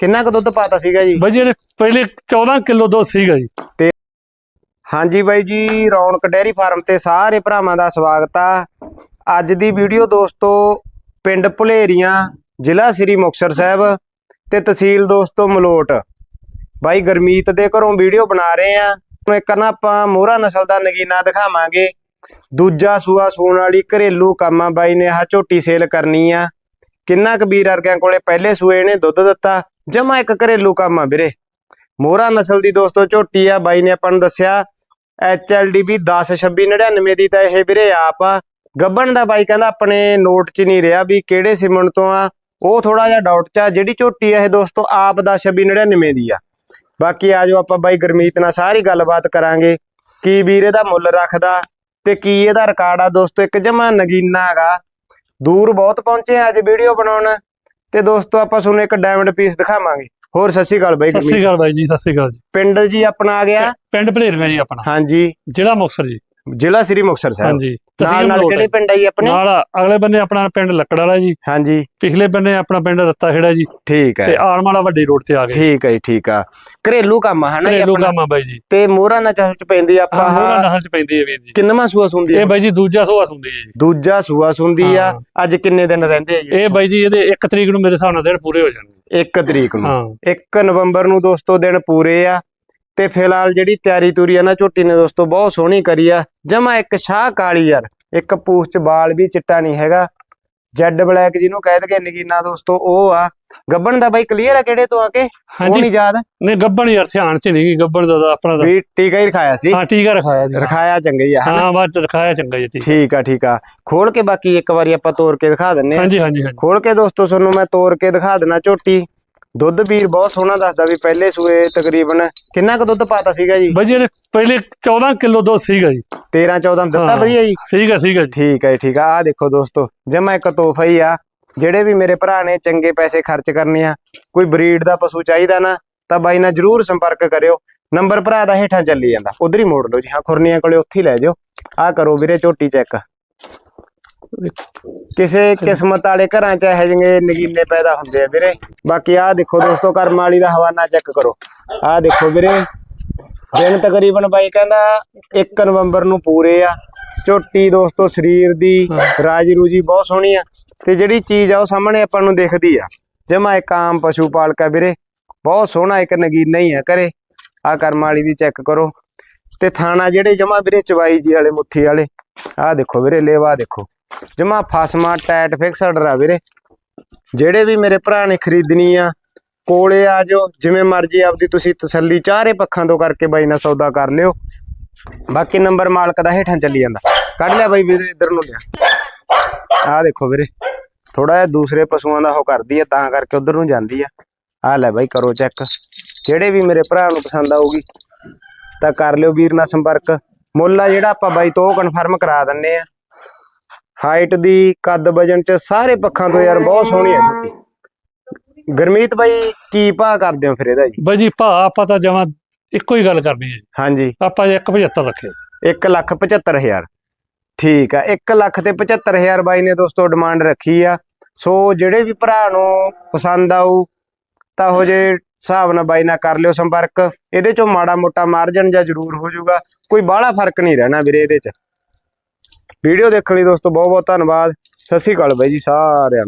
ਕਿੰਨਾ ਕੁ ਦੁੱਧ ਪਾਤਾ ਸੀਗਾ ਜੀ? ਬਾਈ ਜੀ ਇਹਨੇ ਪਹਿਲੇ 14 ਕਿਲੋ ਦੁੱਧ ਸੀਗਾ ਜੀ। ਹਾਂਜੀ ਬਾਈ ਜੀ ਰੌਣਕ ਡੈਰੀ ਫਾਰਮ ਤੇ ਸਾਰੇ ਭਰਾਵਾਂ ਦਾ ਸਵਾਗਤ ਆ। ਅੱਜ ਦੀ ਵੀਡੀਓ ਦੋਸਤੋ ਪਿੰਡ ਭੁਲੇਰੀਆਂ ਜ਼ਿਲ੍ਹਾ ਸ੍ਰੀ ਮੁਕਤਸਰ ਸਾਹਿਬ ਤੇ ਤਹਿਸੀਲ ਦੋਸਤੋ ਮਲੋਟ। ਬਾਈ ਗਰਮੀਤ ਦੇ ਘਰੋਂ ਵੀਡੀਓ ਬਣਾ ਰਹੇ ਆ। ਇੱਕ ਨਾ ਆਪਾਂ ਮੋਹਰਾ ਨਸਲ ਦਾ ਨਗੀਨਾ ਦਿਖਾਵਾਂਗੇ। ਦੂਜਾ ਸੂਆ ਸੂਣ ਵਾਲੀ ਘਰੇਲੂ ਕੰਮ ਆ ਬਾਈ ਨੇ ਆਹ ਝੋਟੀ ਸੇਲ ਕਰਨੀ ਆ। ਕਿੰਨਾ ਕਬੀਰ ਵਰਗਿਆਂ ਕੋਲੇ ਪਹਿਲੇ ਸੂਏ ਨੇ ਦੁੱਧ ਦਿੱਤਾ, ਜਮਾ ਇੱਕ ਘਰੇਲੂ ਕੰਮ ਆ ਵੀਰੇ। ਮੋਹਰਾ ਨਸਲ ਦੀ ਦੋਸਤੋ, ਝੋਟੀ ਆ, ਬਾਈ ਨੇ ਆਪਾਂ ਨੂੰ ਦੱਸਿਆ HLDB 102699 ਦੀ ਤਾਂ ਇਹ ਵੀਰੇ ਆਪ ਆ। ਗੱਬਣ ਦਾ ਬਾਈ ਕਹਿੰਦਾ ਆਪਣੇ ਨੋਟ 'ਚ ਨਹੀਂ ਰਿਹਾ ਵੀ ਕਿਹੜੇ ਸਿਮਣ ਤੋਂ ਆ। ਉਹ ਥੋੜਾ ਜਿਹਾ ਡਾਊਟ 'ਚ ਆ, ਜਿਹੜੀ ਝੋਟੀ ਆ ਇਹ ਦੋਸਤੋ ਆਪ 102699 ਦੀ ਆ। ਬਾਕੀ ਆਜੋ ਆਪਾਂ ਬਾਈ ਗਰਮੀਤ ਨਾਲ ਸਾਰੀ ਗੱਲਬਾਤ ਕਰਾਂਗੇ, ਕੀ ਵੀਰ ਇਹਦਾ ਮੁੱਲ ਰੱਖਦਾ ਤੇ ਕੀ ਇਹਦਾ ਰਿਕਾਰਡ ਆ ਦੋਸਤੋ, ਇੱਕ ਜਮਾ ਨਗੀਨਾ ਹੈਗਾ। ਦੂਰ ਬਹੁਤ ਪਹੁੰਚੇ ਆ ਅੱਜ ਵੀਡੀਓ ਬਣਾਉਣ। ਤੇ ਦੋਸਤੋ ਆਪਾਂ ਤੁਹਾਨੂੰ ਇੱਕ ਡਾਇਮੰਡ ਪੀਸ ਦਿਖਾਵਾਂਗੇ। ਹੋਰ ਸਤਿ ਸ਼੍ਰੀ ਅਕਾਲ ਬਾਈ ਸਤਿ ਸ੍ਰੀ ਅਕਾਲ ਬਾਈ ਜੀ ਸਤਿ ਸ੍ਰੀ ਅਕਾਲ ਜੀ। ਪਿੰਡ ਜੀ ਆਪਣਾ ਆ ਗਿਆ। ਪਿੰਡ ਭਲੇਰੀਆਂ ਜੀ ਆਪਣਾ। ਹਾਂਜੀ। ਜ਼ਿਲ੍ਹਾ ਮੁਕਤਸਰ ਜੀ। ਜ਼ਿਲ੍ਹਾ ਸ੍ਰੀ ਮੁਕਤਸਰ ਸਾਹਿਬ। ਹਾਂਜੀ। ਨਾਲ ਨਾਲ ਕਿਹੜੇ ਹੈ। ਪਿੰਡ ਆਈ ਆਪਣੇ? ਨਾਲ ਅਗਲੇ ਬੰਨੇ ਆਪਣਾ ਪਿੰਡ ਲੱਕੜ ਵਾਲਾ ਜੀ। ਹਾਂਜੀ। ਪਿਛਲੇ ਬੰਨੇ ਆਪਣਾ ਪਿੰਡ ਰੱਤਾ ਖੇੜਾ ਜੀ। ਠੀਕ ਤੇ ਹੈ ਆਲਮ ਵਾਲਾ ਵੱਡੀ ਰੋਡ ਤੇ ਆ ਗਏ। ਠੀਕ ਹੈ ਜੀ, ਠੀਕ ਆ। ਘਰੇਲੂ ਕੰਮ ਆ ਹਨਾ ਘਰੇਲੂ ਕੰਮ ਆ ਬਾਈ ਜੀ। ਤੇ ਮੋਹਰਾ ਨਾ ਚੱਲ ਚ ਪੈਂਦੀ ਆਪਾਂ? ਹਾਂ ਮੋਹਰਾ ਨਸਲ ਚ ਪੈਂਦੀ ਹੈ ਵੀਰ ਜੀ। ਕਿੰਨਵਾਂ ਸੂਆ ਸੁੰਦੀ ਇਹ ਆ ਬਾਈ ਜੀ ਦੂਜਾ ਸੋਆ ਸੁੰਦੀ ਹੈ ਜੀ। ਦੂਜਾ ਸੂਆ ਸੁੰਦੀ ਆ। ਹਾਂ। ਅੱਜ ਕਿੰਨੇ ਦਿਨ ਰਹਿੰਦੇ ਆ ਜੀ? ਇਹ ਬਾਈ ਜੀ ਇਹਦੇ 1 ਤਰੀਕ ਨੂੰ ਮੇਰੇ ਹਿਸਾਬ ਨਾਲ ਦਿਨ ਪੂਰੇ ਹੋ ਜਾਣਗੇ। 1 ਤਰੀਕ ਨੂੰ। ਹਾਂ। 1 ਨਵੰਬਰ ਨੂੰ ਦੋਸਤੋ ਦਿਨ ਪੂਰੇ ਆ। ਤੇ ਫਿਲਹਾਲ ਜਿਹੜੀ ਤਿਆਰੀ ਤੂਰੀ ਆ ਨਾ ਝੋਟੀ ਨੇ ਦੋਸਤੋ ਬਹੁਤ ਸੋਹਣੀ ਕਰੀ ਆ। ਜਮਾ ਇੱਕ ਸ਼ਾਹ ਕਾਲੀ ਯਾਰ ਇੱਕ ਪੂਛ ਚ ਬਾਲ ਵੀ ਚਿੱਟਾ ਨਹੀਂ ਹੈਗਾ। ਜੈਡ ਬਲੈਕ ਜਿਹਨੂੰ ਕਹਿ ਦਗੇ ਨਗੀਨਾ ਦੋਸਤੋ ਉਹ ਆ। ਗੱਬਣ ਦਾ ਬਾਈ ਕਲੀਅਰ ਆ ਕਿਹੜੇ ਤੋਂ ਆ ਕੇ? ਉਹ ਹਾਂਜੀ। ਨਹੀਂ ਯਾਦ? ਨਹੀਂ ਗੱਬਣ ਯਾਰ ਧਿਆਨ ਚ ਨਹੀਂ ਗੱਬਣ ਦਾ ਆਪਣਾ ਵੀ ਟੀਕਾ ਹੀ ਰਖਾਇਆ ਸੀ। ਹਾਂ ਟੀਕਾ ਰਖਾਇਆ ਜੀ ਰਖਾਇਆ ਚੰਗਾ ਹੀ ਆ ਹਾਂ ਚ ਰਖਾਇਆ ਚੰਗਾ ਜੀ ਠੀਕ ਆ। ਠੀਕ ਆ ਖੋਲ ਕੇ ਬਾਕੀ ਇੱਕ ਵਾਰੀ ਆਪਾਂ ਤੋੜ ਕੇ ਦਿਖਾ ਦਿੰਨੇ ਹਾਂਜੀ ਹਾਂਜੀ ਖੋਲ ਕੇ ਦੋਸਤੋ ਤੁਹਾਨੂੰ ਮੈਂ ਤੋੜ ਕੇ ਦਿਖਾ ਦੇਣਾ ਝੋਟੀ। ਦੁੱਧ ਵੀਰ ਬਹੁਤ ਸੋਹਣਾ ਦੱਸਦਾ ਵੀ ਪਹਿਲੇ ਸੂਏ ਤਕਰੀਬਨ ਕਿੰਨਾ ਕੁ ਦੁੱਧ ਪਾਤਾ ਸੀਗਾ ਜੀ? ਬਾਈ ਜੀ ਇਹਨੇ ਪਹਿਲੇ 14 ਕਿਲੋ ਦੁੱਧ ਸੀਗਾ ਜੀ। 13 14 ਦਿੱਤਾ ਹਾਂ। ਵਧੀਆ ਜੀ? ਸੀਗਾ ਸੀਗਾ ਜੀ। ਠੀਕ ਹੈ ਜੀ, ਠੀਕ ਆ। ਆ ਦੇਖੋ ਦੋਸਤੋ ਜਮਾ ਇੱਕ ਤੋਹਫਾ ਹੀ ਆ ਜਿਹੜੇ ਵੀ ਮੇਰੇ ਭਰਾ ਨੇ ਚੰਗੇ ਪੈਸੇ ਖਰਚ ਕਰਨੇ ਆ ਕੋਈ ਬਰੀਡ ਦਾ ਪਸ਼ੂ ਚਾਹੀਦਾ ਨਾ ਤਾਂ ਬਾਈ ਨਾਲ ਜਰੂਰ ਸੰਪਰਕ ਕਰਿਓ। ਨੰਬਰ ਭਰਾ ਦਾ ਹੇਠਾਂ ਚੱਲੀ ਜਾਂਦਾ। ਉਧਰ ਹੀ ਮੋੜ ਲਓ ਜੀ। ਹਾਂ ਖੁਰਨੀਆਂ ਕੋਲੇ ਉੱਥੇ ਹੀ ਲੈ ਜਾਓ। ਆ ਕਰੋ ਵੀਰੇ ਝੋਟੀ ਚੈੱਕ। ਕਿਸੇ ਕਿਸਮਤ ਵਾਲੇ ਘਰਾਂ ਚ ਇਹੋ ਜਿਹੇ ਨਗੀਨੇ ਪੈਦਾ ਹੁੰਦੇ ਆ ਵੀਰੇ। ਬਾਕੀ ਆਹ ਦੇਖੋ ਦੋਸਤੋ ਕਰਮ ਵਾਲੀ ਦਾ ਹਵਾਨਾ ਚੈੱਕ ਕਰੋ। ਆਹ ਦੇਖੋ ਵੀਰੇ, ਦਿਨ ਤਕਰੀਬਨ ਬਾਈ ਕਹਿੰਦਾ 1 ਨਵੰਬਰ ਨੂੰ ਪੂਰੇ ਆ। ਝੋਟੀ ਦੋਸਤੋ, ਸਰੀਰ ਦੀ ਰਾਜੀ ਰੂਜੀ ਬਹੁਤ ਸੋਹਣੀ ਆ। ਤੇ ਜਿਹੜੀ ਚੀਜ਼ ਆ ਉਹ ਸਾਹਮਣੇ ਆਪਾਂ ਨੂੰ ਦਿਖਦੀ ਆ। ਜਮਾ ਇੱਕ ਆਮ ਪਸ਼ੂ ਪਾਲਕ ਆ ਵੀਰੇ। ਬਹੁਤ ਸੋਹਣਾ ਇੱਕ ਨਗੀਨਾ ਹੀ ਆ ਘਰੇ। ਆ ਕਰਮ ਵਾਲੀ ਦੀ ਚੈੱਕ ਕਰੋ। ਤੇ ਥਾਣਾ ਜਿਹੜੇ ਜਮਾ ਵੀਰੇ ਚਵਾਈ ਜੀ ਵਾਲੇ, ਮੁੱਠੀ ਵਾਲੇ। ਆਹ ਦੇਖੋ ਵੀਰੇ, ਲੇਵਾ ਦੇਖੋ। ਜਮਾ ਫਸਮਾ ਟਾਈਟ ਫਿਕਸਡ ਰਾ ਵੀਰੇ। ਜਿਹੜੇ ਵੀ ਮੇਰੇ ਭਰਾ ਨੇ ਖਰੀਦਣੀ ਆ, ਕੋਲੇ ਆ ਜਾਓ, ਜਿਵੇਂ ਮਰਜ਼ੀ ਆਪਦੀ ਤੁਸੀਂ ਤਸੱਲੀ ਚਾਰੇ ਪੱਖਾਂ ਤੋਂ ਕਰਕੇ ਬਾਈ ਨਾਲ ਸੌਦਾ ਕਰ ਲਿਓ। ਬਾਕੀ ਨੰਬਰ ਮਾਲਕ ਦਾ ਹੇਠਾਂ ਚੱਲੀ ਜਾਂਦਾ। ਕੱਢ ਲਿਆ ਬਾਈ ਵੀਰੇ, ਇੱਧਰ ਨੂੰ ਲਿਆ। ਆਹ ਦੇਖੋ ਵੀਰੇ ਥੋੜਾ ਜਿਹਾ ਦੂਸਰੇ ਪਸ਼ੂਆਂ ਦਾ ਉਹ ਕਰਦੀ ਆ, ਤਾਂ ਕਰਕੇ ਉਧਰ ਨੂੰ ਜਾਂਦੀ ਆ। ਆਹ ਲੈ ਬਾਈ, ਕਰੋ ਚੈੱਕ ਜਿਹੜੇ ਵੀ ਮੇਰੇ ਭਰਾ ਨੂੰ ਪਸੰਦ ਆਊਗੀ, ਤਾਂ ਕਰ ਲਿਓ ਵੀਰ ਨਾਲ ਸੰਪਰਕ। ਮੁੱਲ ਆ ਜਿਹੜਾ ਆਪਾਂ ਬਾਈ ਤੋਂ ਕਨਫਰਮ ਕਰਾ ਦਿੰਨੇ ਆ। ਹਾਈਟ ਦੀ ਕੱਦ ਵਜਨ ਚ ਸਾਰੇ ਪੱਖਾਂ ਤੋਂ ਯਾਰ ਬਹੁਤ ਸੋਹਣੀ ਹੈ ਝੋਟੀ ਗਰਮੀਤ ਬਾਈ ਕੀ ਭਾਅ ਕਰਦੇ ਹੋ ਫਿਰ ਇਹਦਾ ਜੀ? ਬਾਈ ਜੀ ਆਪਾਂ ਤਾਂ ਜਮਾ ਇੱਕੋ ਹੀ ਗੱਲ ਕਰਨੀ ਹੈ। ਹਾਂਜੀ। ਆਪਾਂ 175 ਰੱਖੇ 1 ਲੱਖ 75 ਹਜ਼ਾਰ। ਠੀਕ ਆ 1 ਲੱਖ ਤੇ 75 ਹਜ਼ਾਰ ਬਾਈ ਨੇ ਦੋਸਤੋ ਡਿਮਾਂਡ ਰੱਖੀ ਆ। ਸੋ ਜਿਹੜੇ ਵੀ ਭਰਾ ਨੂੰ ਪਸੰਦ ਆਊ ਤਾਂ ਉਹ ਜੇ ਹਿਸਾਬ ਨਾਲ ਬਾਈ ਨਾਲ ਕਰ ਲਿਓ ਸੰਪਰਕ। ਇਹਦੇ ਚੋਂ ਮਾੜਾ ਮੋਟਾ ਮਾਰਜਨ ਜਾਂ ਜ਼ਰੂਰ ਹੋ ਜਾਊਗਾ। ਕੋਈ ਬਾਹਲਾ ਫ਼ਰਕ ਨਹੀਂ ਰਹਿਣਾ ਵੀਰੇ ਇਹਦੇ ਚ। ਵੀਡੀਓ ਦੇਖਣ ਲਈ ਦੋਸਤੋ ਬਹੁਤ ਬਹੁਤ ਧੰਨਵਾਦ। ਸਤਿ ਸ਼੍ਰੀ ਅਕਾਲ ਬਾਈ ਜੀ ਸਾਰਿਆਂ ਨੂੰ।